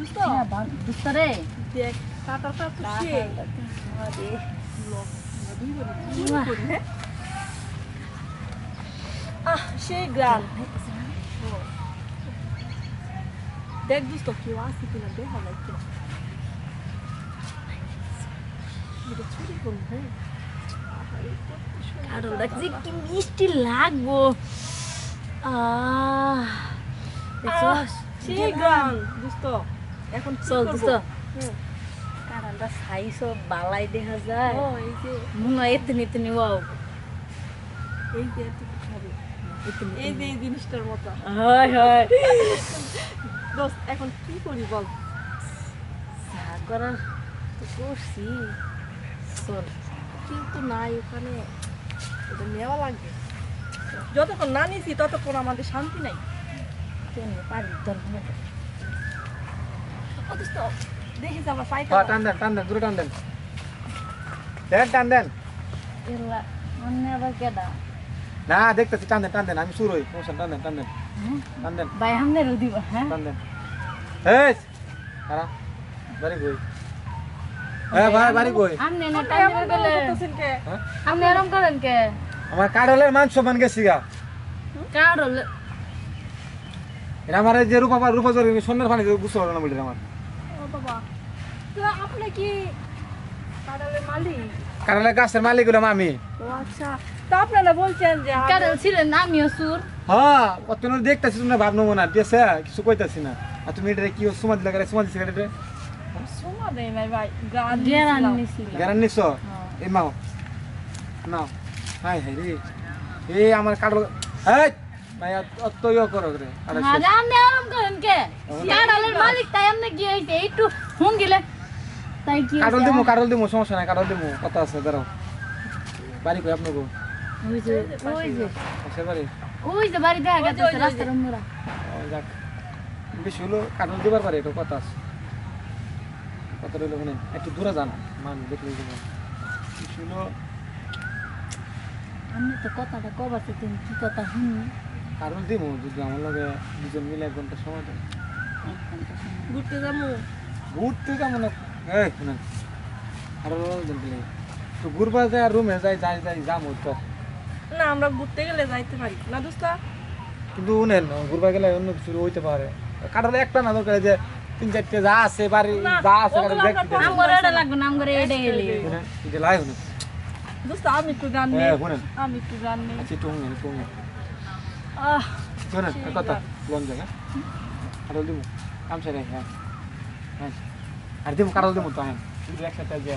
দোস্ত দেখ কাটাটা তো সে আহ সেই গ্রাম দেখ দোস্ত কেউ আসি কিনা দেখা সুন্দর। কারণ দেখছি কি মিষ্টি লাগবো আহ দেখছস সেই গ্রাম দোস্ত এখন কি চল করব? দোস্ত কারণটা সাইজ বালাই দেখা যায়। মনে হয় এতনি এতনি ওয়াও। এই যে। এই যে এই জিনিসটার মতো। হয় হয়। দোস্ত এখন কি করি বল? যা করার তো করছি। চল। কিন্তু নাই ওখানে। এটা নেওয়া লাগবে। যতক্ষণ না নিছি ততক্ষণ আমাদের শান্তি নাই। পারি? দরকার দেখিস হ্যাঁ টান দেন টান দেন দূরে টান দেন দেন টান দেন অন্য আবার কেডা না দেখতেছি টান দেন টান দেন আমি শুরু হই মোশন টান দেন টান দেন টান দেন ভাই হামনে রুদিব হ্যাঁ টান দেন এই বাড়ি ভাই বাড়ি কই আমনে না টাইম গেলে হ্যাঁ? আমনে এরম করেন কে আমার কাঠলের মাংস মান গেছি গা এটা আমার যে রূপা রূপা জোর সোনার পানি গুছো হলো না বলি আমার বাবা। তো আপনি কি কাঁড়ালের মালিক? কাঠলের গাছের মালিক হলাম আমি। ও আচ্ছা। তো আপনারা বলছেন যে কার ছিলেন আমিও সুর হ্যাঁ দেখতেছি তুমি ভাবনো ঠিক কিছু কইতাছি না। আর তুমি এটা কি সুমা দিলা করে? সুমা দিছি এটা সোমা ভাই। নিছিল। গ্যারান নিছো? এই মাও নাও। হাই হাই রে। এই আমার কাঠল এই! ভাই অত ইয়ে করো রে আরে আরে আমনে করেন কে? কারালের মালিক তাই আমনে কি হইছে একটু হুন গিলে। তাই কি কাটল হইছে? দিমু কাটল দিমু সমস্যা নাই কাটল দিমু কথা আছে দাঁড়াও। বাড়ি কই আপনাকে ওই যে ওই যে আছে বাড়ি? ওই যে বাড়ি দেখা গেছে ওই যে, ওই যে। রাস্তার মোড়া ও যাক। বেশি হলো কাটল দিবার পারে এটা কথা আছে। কথা রইল ওখানে একটু দূরে যান মান দেখলে বেশি হলো আমি তো কথাটা কবাতে তুমি কি কথা শুনি কাটল দিমু যদি আমার লগে দুজন মিলে এক ঘণ্টা সময় দেয়। ঘুরতে যাব। ঘুরতে কেমন এই শুনেন। আরও তো ঘুরবা যায় রুমে যাই যাই যাই যাম তো। না আমরা ঘুরতে গেলে যাইতে পারি। না দোস্তা? কিন্তু উনেন ঘুরবা গেলে অন্য কিছু হইতে পারে। কাটালে একটা না দরকার যে তিন চারটে যা আছে বাড়ি যা আছে নাম করে এটা লাগবে নাম করে এটা এলি। এই লাই দোস্তা আমি একটু গান নেই হ্যাঁ আমি একটু গান নেই আচ্ছা একটু শুনেন। একটু শুনেন আহ শুনেন এক কথা লোন জায়গা কাটাল দিব কাম সেরে হ্যাঁ হ্যাঁ আর দিব কাটাল দিব তো হ্যাঁ একসাথে যে